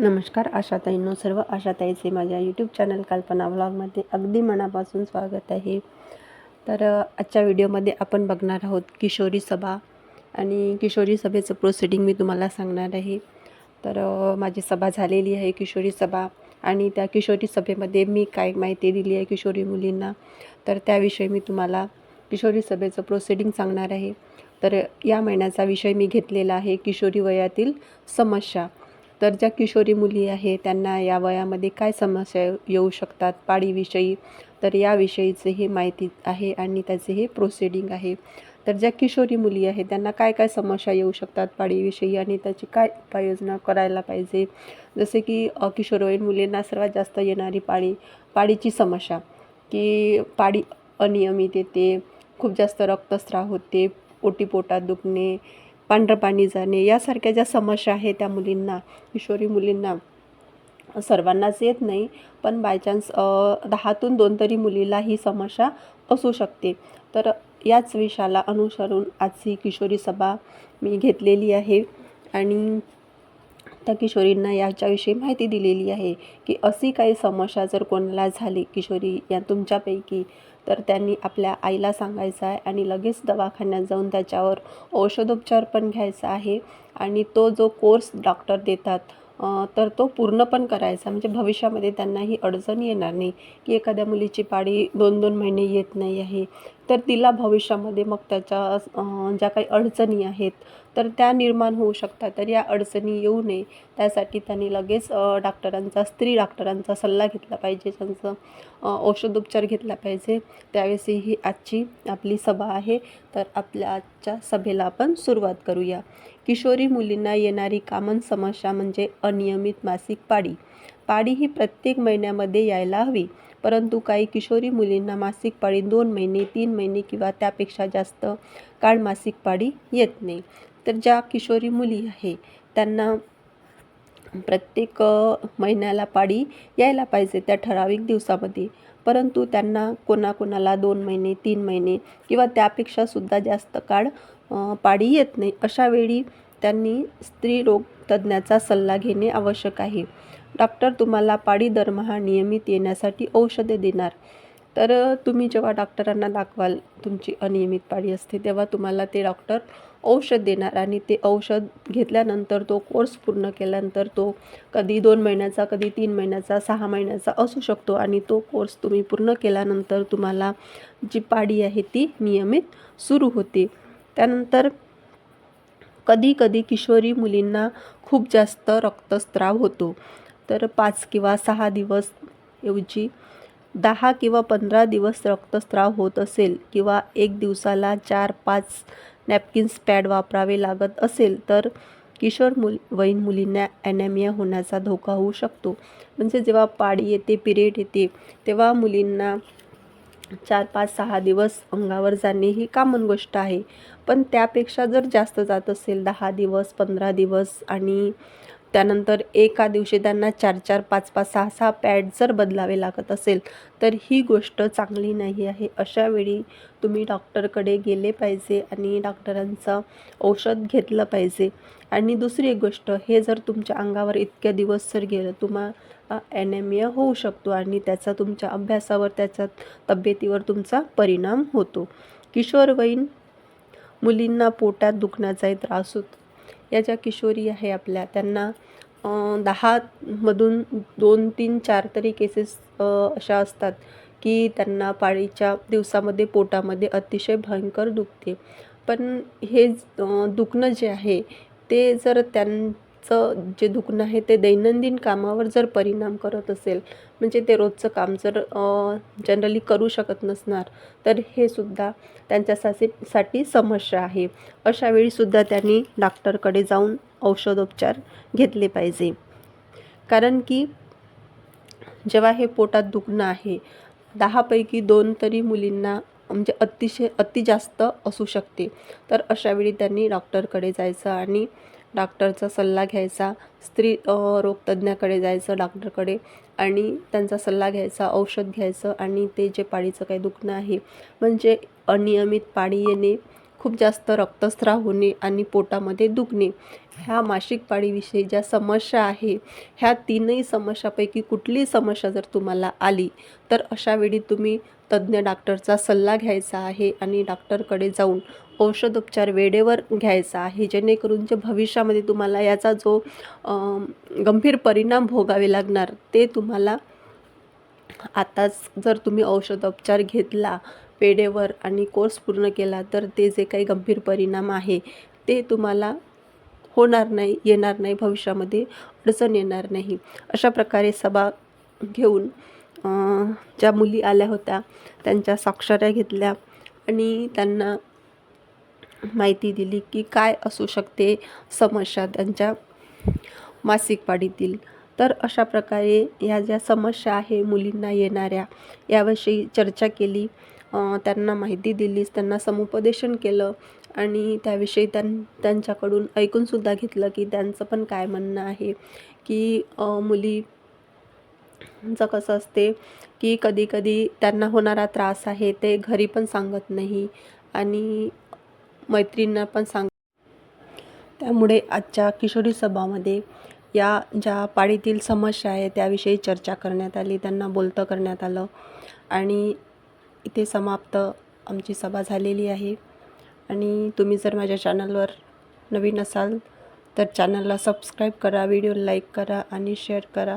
नमस्कार आशाताईंनो सर्व आशाताईचे माझ्या यूट्यूब चॅनल कल्पना व्लॉगमध्ये अगदी मनापासून स्वागत आहे. तर आजच्या व्हिडिओमध्ये आपण बघणार आहोत किशोरी सभा आणि किशोरी सभेचं प्रोसिडिंग मी तुम्हाला सांगणार आहे. तर माझी सभा झालेली आहे किशोरी सभा आणि त्या किशोरी सभेमध्ये मी काय माहिती दिली आहे किशोरी मुलींना तर त्याविषयी मी तुम्हाला किशोरी सभेचं प्रोसिडिंग सांगणार आहे. तर या महिन्याचा विषय मी घेतलेला आहे किशोरी वयातील समस्या. तर ज्या किशोरी मुली आहे त्यांना या वयामध्ये काय समस्या येऊ शकतात? पाळीविषयी तर याविषयीचे हे माहिती आहे आणि त्याचे हे प्रोसिडिंग आहे. तर ज्या किशोरी मुली आहे त्यांना काय काय समस्या येऊ शकतात पाळीविषयी आणि त्याची काय उपाययोजना करायला पाहिजे? जसे की किशोरवयीन मुलींना सर्वात जास्त येणारी पाळी पाळीची समस्या की पाळी अनियमित येते खूप जास्त रक्तस्राव होते ओटीपोटात दुखणे पांढरं पाणी जाणे यासारख्या ज्या समस्या आहेत त्या मुलींना किशोरी मुलींना सर्वांनाच येत नाही. पण बाय चान्स दहातून दोन तरी मुलीला ही समस्या असू शकते. तर याच विषयाला अनुसरून आजची किशोरी सभा मी घेतलेली आहे. आणि त्या किशोरींना याच्याविषयी माहिती दिलेली आहे की अशी काही समस्या जर कोणाला झाली किशोरी या तुमच्यापैकी तर त्यांनी आपल्या आईला सांगायचं आहे आणि लगेच दवाखान्यात जाऊन त्याच्यावर औषधोपचार पण घ्यायचा आहे आणि तो जो कोर्स डॉक्टर देतात तर तो पूर्ण पण करायचा. म्हणजे भविष्यामध्ये त्यांना ही अडचण येणार नाही की एखाद्या मुलीची पाळी दोन दोन महिने येत नाही आहे. तर तिला भविष्यामध्ये मग त्याच्या ज्या काही अडचणी आहेत तर त्या निर्माण होऊ शकतात. तर या अडचणी येऊ नये. त्यासाठी त्यांनी लगेच डॉक्टरांचा स्त्री डॉक्टरांचा सल्ला घेतला पाहिजे. त्यांचं औषधोपचार घेतला पाहिजे. त्यावेळेस ही आजची आपली सभा आहे. तर आपल्या आजच्या सभेला आपण सुरुवात करूया. किशोरी मुलींना येणारी कामन समस्या म्हणजे अनियमित मासिक पाळी. पाळी ही प्रत्येक महिन्यामध्ये यायला हवी. परंतु काही किशोरी मुलींना मासिक पाळी दोन महिने तीन महिने किंवा त्यापेक्षा जास्त काळ मासिक पाळी येत नाही. तर ज्या किशोरी मुली आहे त्यांना प्रत्येक महिन्याला पाळी यायला पाहिजे त्या ठराविक दिवसामध्ये. परंतु त्यांना कोणाकोणाला दोन महिने तीन महिने किंवा त्यापेक्षासुद्धा जास्त काळ पाळी येत नाही. अशा वेळी त्यांनी स्त्रीरोग तज्ज्ञाचा सल्ला घेणे आवश्यक आहे. डॉक्टर तुम्हाला पाळी दरमहा नियमित येण्यासाठी औषधे देणार. तर तुम्ही जेव्हा डॉक्टरांना दाखवाल तुमची अनियमित पाळी असते तेव्हा तुम्हाला ते डॉक्टर औषध देणार आणि ते औषध घेतल्यानंतर तो कोर्स पूर्ण केल्यानंतर तो कधी दोन महिन्याचा कधी तीन महिन्याचा सहा महिन्याचा असू शकतो आणि तो कोर्स तुम्ही पूर्ण केल्यानंतर तुम्हाला जी पाळी आहे ती नियमित सुरू होते. त्यानंतर कधी कधी किशोरी मुलींना खूप जास्त रक्तस्त्राव होतो. तर पाच किंवा सहा दिवस ऐवजी दहा किंवा पंधरा दिवस रक्तस्राव होत असेल किंवा एक दिवसाला चार पाच नॅपकिन्स पॅड वापरावे लागत असेल तर किशोर मुल वयीन मुलींना ॲनेमिया होण्याचा धोका होऊ शकतो. म्हणजे जेव्हा पाळी येते पिरियड येते तेव्हा मुलींना चार पाच सहा दिवस अंगावर जाणे ही कॉमन गोष्ट आहे. पण त्यापेक्षा जर जास्त जात असेल दहा दिवस पंधरा दिवस आणि त्यानंतर एका दिवशी त्यांना चार चार पाच पाच सहा सहा पॅड जर बदलावे लागत असेल तर ही गोष्ट चांगली नाही आहे. अशा वेळी तुम्ही डॉक्टरकडे गेले पाहिजे आणि डॉक्टरांचं औषध घेतलं पाहिजे. आणि दुसरी एक गोष्ट हे जर तुमच्या अंगावर इतक्या दिवस जर गेलं तुम्हाला ॲनेमिया होऊ शकतो आणि त्याचा तुमच्या अभ्यासावर त्याच्या तब्येतीवर तुमचा परिणाम होतो. किशोरवयीन मुलींना पोटात दुखण्याचाही त्रास होतो. या ज्या किशोरी आहे आपल्या त्यांना दहामधून दोन तीन चार तरी केसेस अशा असतात की त्यांना पाळीच्या दिवसामध्ये पोटामध्ये अतिशय भयंकर दुखते. पण हे दुखणं जे आहे ते जर त्यां रोजचं जे दुखणं आहे ते दैनंदिन कामावर जर परिणाम करत असेल म्हणजे ते रोजचं काम जर जनरली करू शकत नसणार तर हे सुद्धा त्यांच्यासाठी साठी समस्या आहे. अशा वेळीसुद्धा त्यांनी डॉक्टरकडे जाऊन औषधोपचार घेतले पाहिजे. कारण की जेव्हा हे पोटात दुखणं आहे दहापैकी दोन तरी मुलींना म्हणजे अतिशय अति जास्त असू शकते. तर अशावेळी त्यांनी डॉक्टरकडे जायचं आणि डॉक्टरचा सल्ला घ्यायचा स्त्री अ, रोगतज्ञाकडे जायचं डॉक्टरकडे आणि त्यांचा सल्ला घ्यायचा औषध घ्यायचं आणि ते जे पाळीचं काही दुखणं आहे म्हणजे अनियमित पाळी येणे खूप जास्त रक्तस्राव होणे आणि पोटामध्ये दुखणे. ह्या मासिक पाळीविषयी ज्या समस्या आहे ह्या तीनही समस्यापैकी कुठलीही समस्या जर तुम्हाला आली तर अशावेळी तुम्ही तज्ज्ञ डॉक्टरचा सल्ला घ्यायचा आहे आणि डॉक्टरकडे जाऊन औषधोपचार वेळेवर घ्यायचा आहे. जेणेकरून जे भविष्यामध्ये तुम्हाला याचा जो गंभीर परिणाम भोगावे लागणार ते तुम्हाला आताच जर तुम्ही औषधोपचार घेतला वेळेवर आणि कोर्स पूर्ण केला तर ते जे काही गंभीर परिणाम आहे ते तुम्हाला होणार नाही येणार नाही भविष्यामध्ये अडचण येणार नाही. अशा प्रकारे सभा घेऊन ज्या मुली आल्या होत्या त्यांच्या साक्षऱ्या घेतल्या आणि त्यांना माहिती दिली की काय असू शकते समस्या त्यांच्या मासिक पाळीतील. तर अशा प्रकारे ह्या ज्या समस्या आहे मुलींना येणाऱ्या याविषयी चर्चा केली. त्यांना माहिती दिलीच त्यांना समुपदेशन केलं आणि त्याविषयी त्यां त्यांच्याकडून ऐकूनसुद्धा घेतलं की त्यांचं पण काय म्हणणं आहे की अं, मुलीचं कसं असते की कधीकधी त्यांना होणारा त्रास आहे ते घरी पण सांगत नाही आणि मैत्रिणींना पण सांग त्यामुळे आजच्या किशोरी सभामध्ये या ज्या पाळीतील समस्या आहे त्याविषयी चर्चा करण्यात आली त्यांना बोलतं करण्यात आलं आणि इथे समाप्त आमची सभा झालेली आहे. आणि तुम्ही जर माझ्या चॅनलवर नवीन असाल तर चॅनलला सबस्क्राईब करा व्हिडिओ लाईक करा आणि शेअर करा.